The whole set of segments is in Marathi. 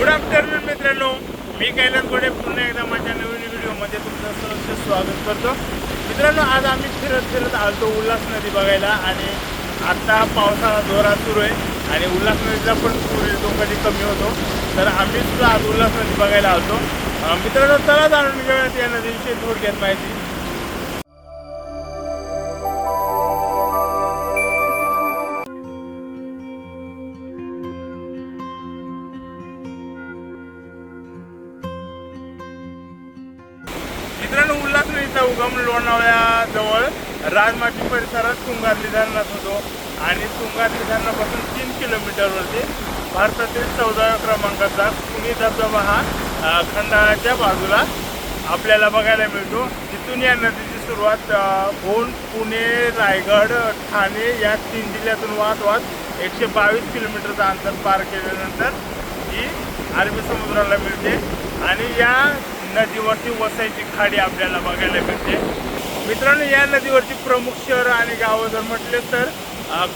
गुड आफ्टरनून मित्रांनो. मी कैलास गोडे पुन्हा एकदा माझ्या नवीन व्हिडिओमध्ये तुमचं सहर्ष स्वागत करतो. मित्रांनो आज आम्ही फिरत फिरत आलतो उल्हास नदी बघायला आणि आता पावसाळा जोरात सुरू आहे आणि उल्हास नदीचा पण पूर येतो कधी कमी होतो. तर आम्ही सुद्धा आज उल्हास नदी बघायला आलतो. मित्रांनो चला जाणून घेऊयात या नदीविषयी थोडक्यात माहिती. उल्हास उगम लोणावळ्याजवळ राजमाटी परिसरात तुंगारली धरणात होतो. आणि तुंगारली धरणापासून तीन किलोमीटरवरती भारतातील चौदाव्या क्रमांकाचा पुणे धबधबा हा खंडाळाच्या बाजूला आपल्याला बघायला मिळतो. तिथून या नदीची सुरुवात अ, होऊन पुणे रायगड ठाणे या तीन जिल्ह्यातून वाहत वाहत एकशे बावीस किलोमीटरचं अंतर पार केल्यानंतर ही अरबी समुद्राला मिळते. आणि या नदीवरती वसायची खाडी आपल्याला बघायला मिळते. मित्रांनो या नदीवरची प्रमुख शहरं आणि गावं जर म्हटले तर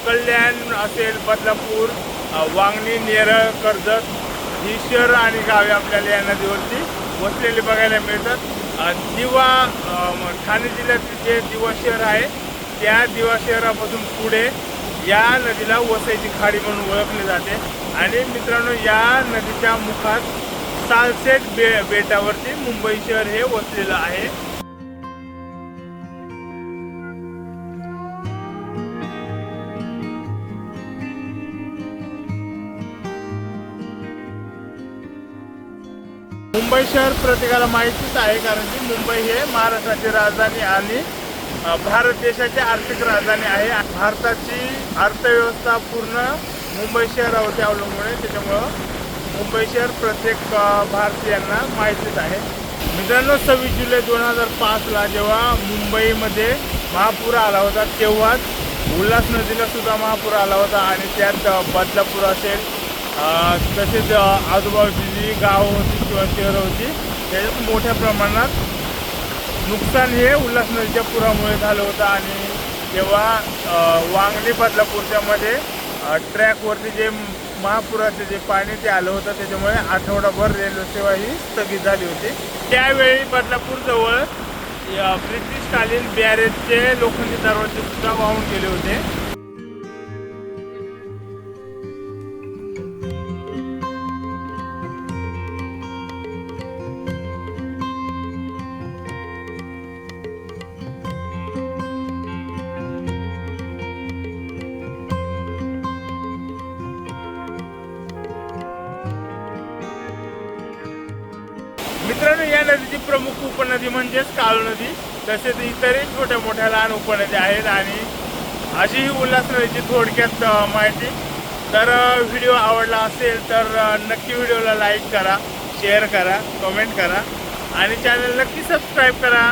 कल्याण असेल बदलापूर वांगणी नेरळ कर्जत ही शहरं आणि गावे आपल्याला या नदीवरती वसलेली बघायला मिळतात. दिवा ठाणे जिल्ह्यातील जे दिवा शहर आहे त्या दिवा शहरापासून पुढे या नदीला वसईची खाडी म्हणून ओळखली जाते. आणि मित्रांनो या नदीच्या मुखात सालसेट बे बेटावरती मुंबई शहर हे वसलेलं आहे. मुंबई शहर प्रत्येकाला माहितीच आहे कारण की मुंबई हे महाराष्ट्राची राजधानी आणि भारत देशाची आर्थिक राजधानी आहे. भारताची अर्थव्यवस्था पूर्ण मुंबई शहरावरती अवलंबून आहे. त्याच्यामुळं मुंबई शहर प्रत्येक भारतीयांना माहितीच आहे. मित्रांनो सव्वीस जुलै दोन हजार पाचला जेव्हा मुंबईमध्ये महापूर आला होता तेव्हाच उल्हास नदीला सुद्धा महापूर आला होता आणि त्यात बदलापूर असेल तसेच आजूबाजूची जी गावं होती किंवा शहरं होती त्याच्यात मोठ्या प्रमाणात नुकसान हे उल्हास नदीच्या पुरामुळे झालं होतं आणि तेव्हा अ, वांगणी बदलापूरच्यामध्ये ट्रॅकवरती जे महापुराचे जे पाणी ते आलं होतं त्याच्यामुळे आठवडाभर रेल्वे सेवा ही स्थगित झाली होती. त्यावेळी बदलापूरजवळ ब्रिटिशकालीन बॅरेजचे लोखंडी दरवाजे सुद्धा वाहून गेले होते. मित्रांनो या नदीची प्रमुख उपनदी म्हणजेच काळू नदी तसेच इतरही छोट्या मोठ्या लहान उपनद्या आहेत आणि अशी ही उल्हास नदीची थोडक्यात माहिती. तर व्हिडिओ आवडला असेल तर नक्की व्हिडिओला लाईक करा शेअर करा कमेंट करा आणि चॅनल नक्की सबस्क्राईब करा.